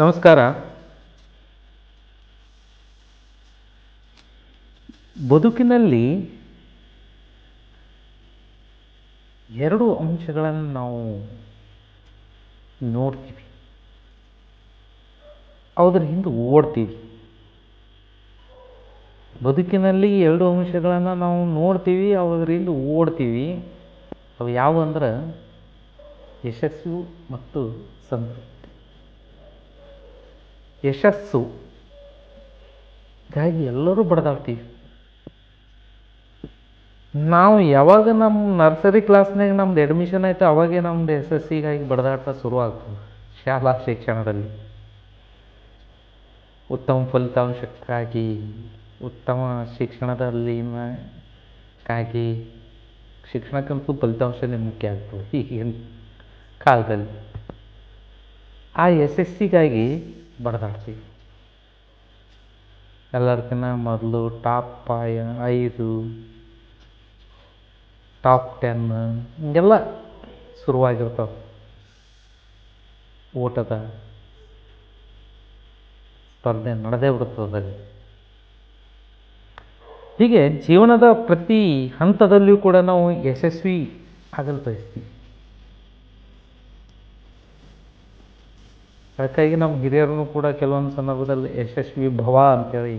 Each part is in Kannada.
ನಮಸ್ಕಾರ. ಬದುಕಿನಲ್ಲಿ ಎರಡು ಅಂಶಗಳನ್ನು ನಾವು ನೋಡ್ತೀವಿ. ಅದ್ರ ಹಿಂದೆ ಓಡ್ತೀವಿ. ಬದುಕಿನಲ್ಲಿ ಎರಡು ಅಂಶಗಳನ್ನು ನಾವು ನೋಡ್ತೀವಿ ಅವದರಿಂದ ಓಡ್ತೀವಿ. ಅವು ಯಾವುವು ಅಂದ್ರೆ ಯಶಸ್ಸು ಮತ್ತು ಸಂತೃಪ್ತಿ. ಯಶಸ್ಸು. ಹೀಗಾಗಿ ಎಲ್ಲರೂ ಬಡ್ದಾಡ್ತೀವಿ ನಾವು ಯಾವಾಗ ನಮ್ಮ ನರ್ಸರಿ ಕ್ಲಾಸ್ನಾಗ ನಮ್ದು ಅಡ್ಮಿಷನ್ ಆಯಿತು ಅವಾಗೇ ನಮ್ದು ಎಸ್ ಎಸ್ ಸಿಗಾಗಿ ಬಡ್ದಾಟ ಶುರುವಾಗ್ತದೆ ಶಾಲಾ ಶಿಕ್ಷಣದಲ್ಲಿ. ಉತ್ತಮ ಫಲಿತಾಂಶಕ್ಕಾಗಿ, ಉತ್ತಮ ಶಿಕ್ಷಣದಲ್ಲಿನ ಕ್ಕಾಗಿ ಶಿಕ್ಷಣಕ್ಕಂತೂ ಫಲಿತಾಂಶನೇ ಮುಖ್ಯ ಆಗ್ತದೆ ಈಗಿನ ಕಾಲದಲ್ಲಿ. ಆ ಎಸ್ ಎಸ್ ಸಿಗಾಗಿ ಬಡ್ದಾಡ್ತೀವಿ ಎಲ್ಲರ್ಕಿನ್ನ ಮೊದಲು ಟಾಪ್ ಫೈ ಐದು ಟಾಪ್ ಟೆನ್ ಹಿಂಗೆಲ್ಲ ಶುರುವಾಗಿರ್ತಾವೆ. ಊಟದ ಸ್ಪರ್ಧೆ ನಡೆದೇ ಬಿಡುತ್ತದೆ ಹೀಗೆ ಜೀವನದ ಪ್ರತಿ ಹಂತದಲ್ಲಿಯೂ ಕೂಡ ನಾವು ಯಶಸ್ವಿ ಆಗಲು ಬಯಸ್ತೀವಿ ಅದಕ್ಕಾಗಿ ನಮ್ಮ ಹಿರಿಯರು ಕೂಡ ಕೆಲವೊಂದು ಸಂದರ್ಭದಲ್ಲಿ ಯಶಸ್ವಿ ಭವ ಅಂತೇಳಿ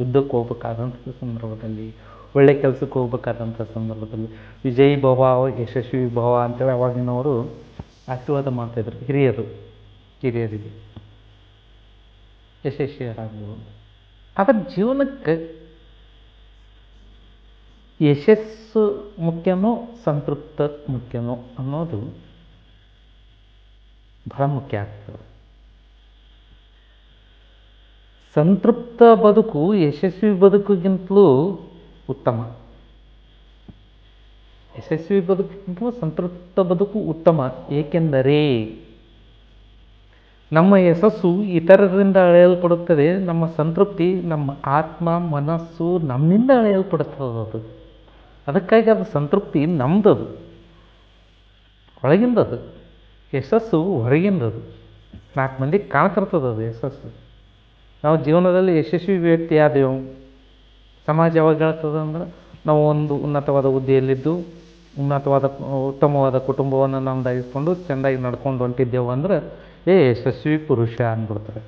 ಯುದ್ಧಕ್ಕೆ ಹೋಗ್ಬೇಕಾದಂಥ ಸಂದರ್ಭದಲ್ಲಿ, ಒಳ್ಳೆ ಕೆಲಸಕ್ಕೆ ಹೋಗ್ಬೇಕಾದಂಥ ಸಂದರ್ಭದಲ್ಲಿ ವಿಜಯ್ ಭವ, ಯಶಸ್ವಿ ಭವ ಅಂತೇಳಿ ಅವಾಗಿನವರು ಆಶೀರ್ವಾದ ಮಾಡ್ತಾಯಿದ್ರು, ಹಿರಿಯರು, ಹಿರಿಯರಿಗೆ. ಯಶಸ್ವಿಯರಾಗಬಹುದು ಆದರೆ ಜೀವನಕ್ಕೆ ಯಶಸ್ಸು ಮುಖ್ಯನೋ, ಸಂತೃಪ್ತ ಮುಖ್ಯನೋ ಅನ್ನೋದು ಬಹಳ ಮುಖ್ಯ ಆಗ್ತದೆ ಸಂತೃಪ್ತ ಬದುಕು, ಯಶಸ್ವಿ ಬದುಕಿಗಿಂತಲೂ ಉತ್ತಮ. ಯಶಸ್ವಿ ಬದುಕಿಗಿಂತಲೂ ಸಂತೃಪ್ತ ಬದುಕು ಉತ್ತಮ. ಏಕೆಂದರೆ ನಮ್ಮ ಯಶಸ್ಸು ಇತರರಿಂದ ಅಳೆಯಲ್ಪಡುತ್ತದೆ. ನಮ್ಮ ಸಂತೃಪ್ತಿ ನಮ್ಮ ಆತ್ಮ, ಮನಸ್ಸು ನಮ್ಮಿಂದ ಅಳೆಯಲ್ಪಡುತ್ತದೆ ಅದು. ಅದಕ್ಕಾಗಿ ಅದು ಸಂತೃಪ್ತಿ ನಮ್ಮದದು ಒಳಗಿಂದದು. ಯಶಸ್ಸು ಹೊರಗಿಂದದು. ನಾಲ್ಕು ಮಂದಿ ಕಾಣ್ತಿರ್ತದೆ ಅದು ಯಶಸ್ಸು. ನಾವು ಜೀವನದಲ್ಲಿ ಯಶಸ್ವಿ ವ್ಯಕ್ತಿ ಆದೇವು ಸಮಾಜ ಯಾವಾಗ ಹೇಳ್ತದೆ ಅಂದ್ರೆ ನಾವು ಒಂದು ಉನ್ನತವಾದ ಹುದ್ದೆಯಲ್ಲಿದ್ದು, ಉನ್ನತವಾದ ಉತ್ತಮವಾದ ಕುಟುಂಬವನ್ನು ನಮ್ಮದಾಗಿಸ್ಕೊಂಡು ಚೆಂದಾಗಿ ನಡ್ಕೊಂಡು ಹೊಂಟಿದ್ದೆವು ಅಂದ್ರೆ, ಏ, ಯಶಸ್ವಿ ಪುರುಷ ಅಂದ್ಬಿಡ್ತಾರೆ.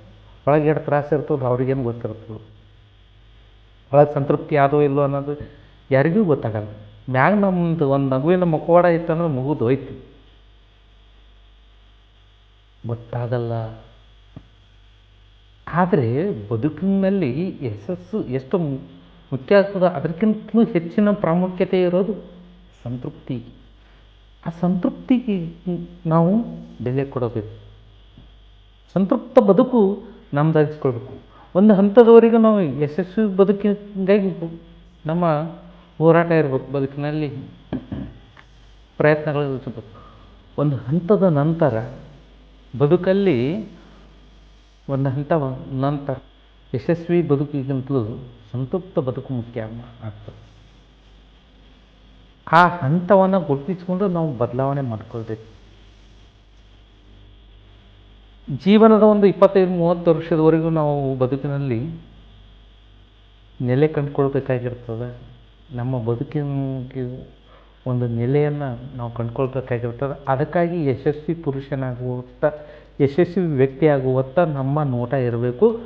ಒಳಗೆ ಎರಡು ತ್ರಾಸ ಇರ್ತದೆ, ಅವ್ರಿಗೇನು ಗೊತ್ತಿರ್ತದೆ. ಒಳಗೆ ಸಂತೃಪ್ತಿ ಯಾವುದೋ ಇಲ್ಲೋ ಅನ್ನೋದು ಯಾರಿಗೂ ಗೊತ್ತಾಗಲ್ಲ. ಮ್ಯಾಗ ನಮ್ಮದು ಒಂದು ನಗುವಿನ ಮುಖವಾಡ ಇತ್ತಂದ್ರೆ ಮುಗಿದು ಹೋಯ್ತು ಗೊತ್ತಾಗಲ್ಲ. ಆದರೆ ಬದುಕಿನಲ್ಲಿ ಯಶಸ್ಸು ಎಷ್ಟು ಮುಖ್ಯ ಆಗ್ತದೆ ಅದಕ್ಕಿಂತಲೂ ಹೆಚ್ಚಿನ ಪ್ರಾಮುಖ್ಯತೆ ಇರೋದು ಸಂತೃಪ್ತಿ. ಆ ಸಂತೃಪ್ತಿಗೆ ನಾವು ಬೆಲೆ ಕೊಡಬೇಕು. ಸಂತೃಪ್ತ ಬದುಕು ನಮ್ಮದಾಗಿಸ್ಕೊಳ್ಬೇಕು ಒಂದು ಹಂತದವರೆಗೂ ನಾವು ಯಶಸ್ವಿ ಬದುಕಿಗಾಗಿ ನಮ್ಮ ಹೋರಾಟ ಇರಬೇಕು, ಬದುಕಿನಲ್ಲಿ ಪ್ರಯತ್ನಗಳು ಒಂದು ಹಂತದ ನಂತರ ಬದುಕಲ್ಲಿ ಒಂದು ಹಂತ ನಂತರ ಯಶಸ್ವಿ ಬದುಕಿಗಿಂತಲೂ ಸಂತೃಪ್ತ ಬದುಕು ಮುಖ್ಯ ಆಗ್ತದೆ. ಆ ಹಂತವನ್ನು ಗುರುತಿಸಿಕೊಂಡು ನಾವು ಬದಲಾವಣೆ ಮಾಡ್ಕೊಳ್ಬೇಕು. ಜೀವನದ ಒಂದು ಇಪ್ಪತ್ತೈದು, ಮೂವತ್ತು ವರ್ಷದವರೆಗೂ ನಾವು ಬದುಕಿನಲ್ಲಿ ನೆಲೆ ಕಂಡುಕೊಳ್ಬೇಕಾಗಿರ್ತದೆ. ನಮ್ಮ ಬದುಕಿನ ಒಂದು ನೆಲೆಯನ್ನು ನಾವು ಕಂಡುಕೊಳ್ಬೇಕಾಗಿರ್ತದೆ ಅದಕ್ಕಾಗಿ ಯಶಸ್ವಿ ಪುರುಷನಾಗುವತ್ತ, ಯಶಸ್ವಿ ವ್ಯಕ್ತಿಯಾಗುವತ್ತ ನಮ್ಮ ನೋಟ ಇರಬೇಕು.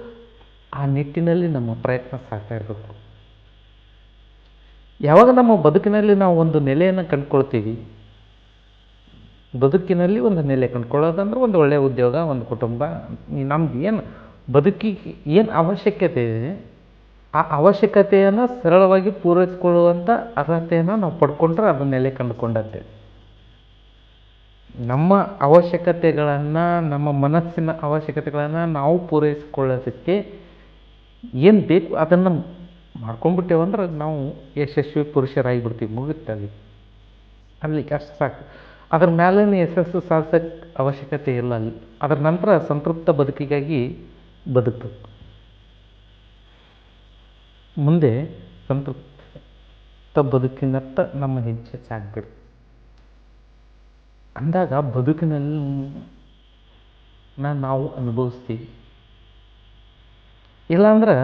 ಆ ನಿಟ್ಟಿನಲ್ಲಿ ನಮ್ಮ ಪ್ರಯತ್ನ ಸಾಗ್ತಾ ಇರಬೇಕು. ಯಾವಾಗ ನಮ್ಮ ಬದುಕಿನಲ್ಲಿ ನಾವು ಒಂದು ನೆಲೆಯನ್ನು ಕಂಡುಕೊಳ್ತೀವಿ? ಬದುಕಿನಲ್ಲಿ ಒಂದು ನೆಲೆ ಕಂಡುಕೊಳ್ಳೋದಂದ್ರೆ ಒಂದು ಒಳ್ಳೆಯ ಉದ್ಯೋಗ, ಒಂದು ಕುಟುಂಬ. ನಮ್ಗೆ ಏನು ಬದುಕಿಗೆ ಏನು ಅವಶ್ಯಕತೆ ಇದೆ? ಆ ಅವಶ್ಯಕತೆಯನ್ನು ಸರಳವಾಗಿ ಪೂರೈಸಿಕೊಳ್ಳುವಂಥ ಅರ್ಹತೆಯನ್ನು ನಾವು ಪಡ್ಕೊಂಡ್ರೆ ಅದು ನೆಲೆ ನಮ್ಮ ಅವಶ್ಯಕತೆಗಳನ್ನು, ನಮ್ಮ ಮನಸ್ಸಿನ ಅವಶ್ಯಕತೆಗಳನ್ನು ನಾವು ಪೂರೈಸಿಕೊಳ್ಳೋದಕ್ಕೆ ಏನು ಬೇಕು ಅದನ್ನು ಮಾಡ್ಕೊಂಡ್ಬಿಟ್ಟೇವಂದ್ರೆ ನಾವು ಯಶಸ್ವಿ ಪುರುಷರಾಗಿ ಬಿಡ್ತೀವಿ ಮುಗಿತಲ್ಲಿ ಅಲ್ಲಿ ಅಷ್ಟು ಸಾಕು. ಅದ್ರ ಮೇಲೇ ಯಶಸ್ಸು ಸಾಧಿಸೋಕ್ಕೆ ಅವಶ್ಯಕತೆ ಇಲ್ಲ ಅಲ್ಲಿ. ಅದರ ನಂತರ ಸಂತೃಪ್ತ ಬದುಕಿಗಾಗಿ ಬದುಕಬೇಕು. ಮುಂದೆ ಸಂತೃಪ್ತ ಬದುಕಿನತ್ತ ನಮ್ಮ ಹೆಜ್ಜೆ ಸಾಗಬೇಕು ಅಂದಾಗ ಬದುಕಿನಲ್ಲಿ ನಾವು ಅನುಭವಿಸ್ತೀವಿ. ಇಲ್ಲಾಂದ್ರೆ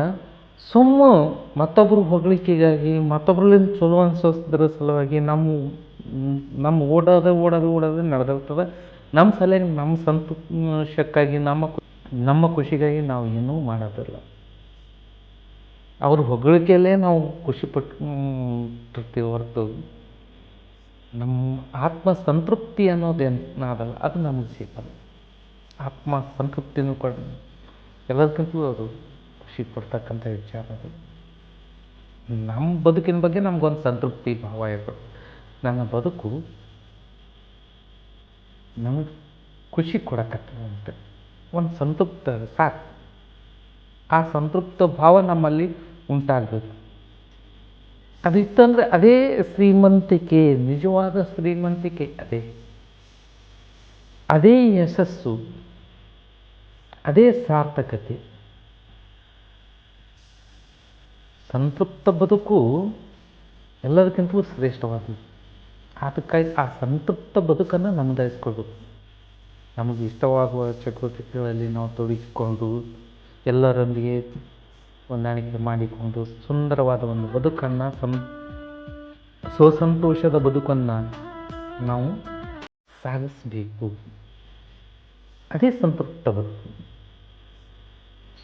ಸುಮ್ಮ ಮತ್ತೊಬ್ಬರು ಹೊಗಳಿಕೆಗಾಗಿ ಮತ್ತೊಬ್ರಲ್ಲಿಂದ ಚಲೋ ಅನ್ಸೋದ್ರ ಸಲುವಾಗಿ ನಮ್ಮ ನಮ್ಮ ಓಡೋದು ಓಡೋದು ಓಡೋದು ನಡೆದಿರ್ತದೆ. ನಮ್ಮ ಸಲುವಾಗಿ ನಮ್ಮ ಸಂತೋಷಕ್ಕಾಗಿ, ನಮ್ಮ ನಮ್ಮ ಖುಷಿಗಾಗಿ ನಾವು ಏನೂ ಮಾಡೋದಿಲ್ಲ. ಅವ್ರ ಹೊಗಳಿಕೆಯಲ್ಲೇ ನಾವು ಖುಷಿ ಪಟ್ಟಿರ್ತೀವಿ ಹೊರತು. ನಮ್ಮ ಆತ್ಮ ಸಂತೃಪ್ತಿ ಅನ್ನೋದೇನು ಅದಲ್ಲ ಅದು ನಮಗೆ ಸಿಗಲ್ಲ ಆತ್ಮ ಸಂತೃಪ್ತಿನೂ ಕೊಡ ಎಲ್ಲದಕ್ಕಿಂತಲೂ ಅದು ಖುಷಿ ಕೊಡ್ತಕ್ಕಂಥ ವಿಚಾರ ಅದು. ನಮ್ಮ ಬದುಕಿನ ಬಗ್ಗೆ ನಮಗೊಂದು ಸಂತೃಪ್ತಿ ಭಾವ ಇರಬೇಕು. ನನ್ನ ಬದುಕು ನಮಗೆ ಖುಷಿ ಕೊಡಕತ್ತದಂತೆ. ಒಂದು ಸಂತೃಪ್ತ ಸಾಕು. ಆ ಸಂತೃಪ್ತ ಭಾವ ನಮ್ಮಲ್ಲಿ ಉಂಟಾಗಬೇಕು. ಅದಿತ್ತಂದರೆ ಅದೇ ಶ್ರೀಮಂತಿಕೆ, ನಿಜವಾದ ಶ್ರೀಮಂತಿಕೆ ಅದೇ. ಅದೇ ಯಶಸ್ಸು, ಅದೇ ಸಾರ್ಥಕತೆ. ಸಂತೃಪ್ತ ಬದುಕು ಎಲ್ಲದಕ್ಕಿಂತಲೂ ಶ್ರೇಷ್ಠವಾದದ್ದು. ಅದಕ್ಕಾಗಿ ಆ ಸಂತೃಪ್ತ ಬದುಕನ್ನು ನಮ್ಮದಾಯಿಸ್ಕೊಳ್ಬೇಕು ನಮಗೆ ಇಷ್ಟವಾಗುವ ಚಟುವಟಿಕೆಗಳಲ್ಲಿ ನಾವು ತೊಡಗಿಕೊಂಡು ಎಲ್ಲರೊಂದಿಗೆ ಹೊಂದಾಣಿಕೆ ಮಾಡಿಕೊಂಡು ಸುಂದರವಾದ ಒಂದು ಬದುಕನ್ನು ಸಂ, ಸ್ವಸಂತೋಷದ ಬದುಕನ್ನು ನಾವು ಸಾಗಿಸಬೇಕು. ಅದೇ ಸಂತೃಪ್ತ ಬದುಕು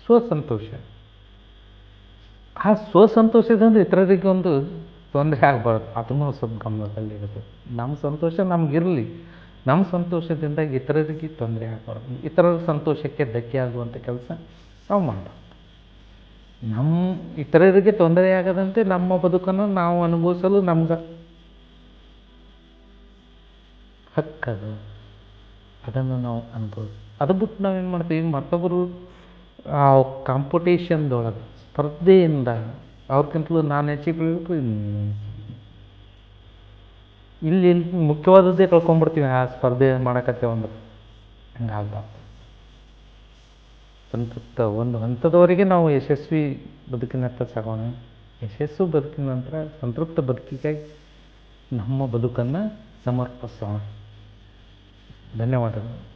ಸ್ವಸಂತೋಷ. ಆ ಸ್ವಸಂತೋಷದಿಂದ ಇತರರಿಗೆ ಒಂದು ತೊಂದರೆ ಆಗಬಾರ್ದು. ಅದನ್ನು ಸ್ವಲ್ಪ ಗಮನದಲ್ಲಿರುತ್ತೆ ನಮ್ಮ ಸಂತೋಷ ನಮಗಿರಲಿ. ನಮ್ಮ ಸಂತೋಷದಿಂದ ಇತರರಿಗೆ ತೊಂದರೆ ಆಗಬಾರ್ದು. ಇತರರ ಸಂತೋಷಕ್ಕೆ ಧಕ್ಕೆ ಆಗುವಂಥ ಕೆಲಸ ನಾವು ಮಾಡಬಾರ್ದು ನಮ್ಮ ಇತರರಿಗೆ ತೊಂದರೆ ಆಗದಂತೆ ನಮ್ಮ ಬದುಕನ್ನು ನಾವು ಅನುಭವಿಸಲು ನಮ್ಗೆ ಹಕ್ಕದು. ಅದನ್ನು ನಾವು ಅನುಭವಿಸ್ ಅದು ಬಿಟ್ಟು ನಾವೇನು ಮಾಡ್ತೀವಿ? ಮತ್ತೊಬ್ಬರು ಆ ಕಾಂಪಿಟೇಷನ್ದೊಳಗೆ ಸ್ಪರ್ಧೆಯಿಂದ ಅವ್ರಿಗಿಂತಲೂ ನಾನು ಹೆಚ್ಚಿಗೆ ಇಲ್ಲಿ ಮುಖ್ಯವಾದದ್ದೇ ಕಳ್ಕೊಂಡ್ಬಿಡ್ತೀವಿ ಆ ಸ್ಪರ್ಧೆ ಮಾಡಕತ್ತೇವೆ ಅಂದ್ರೆ ಹಂಗಾಗ್ಬಾರ್ದು. ಸಂತೃಪ್ತ ಒಂದು ಹಂತದವರೆಗೆ ನಾವು ಯಶಸ್ವಿ ಬದುಕಿನತ್ತ ಸಾಗೋಣ. ಯಶಸ್ಸು ಬದುಕಿನ ನಂತರ ಸಂತೃಪ್ತ ಬದುಕಿಗಾಗಿ ನಮ್ಮ ಬದುಕನ್ನು ಸಮರ್ಪಿಸೋಣ. ಧನ್ಯವಾದಗಳು.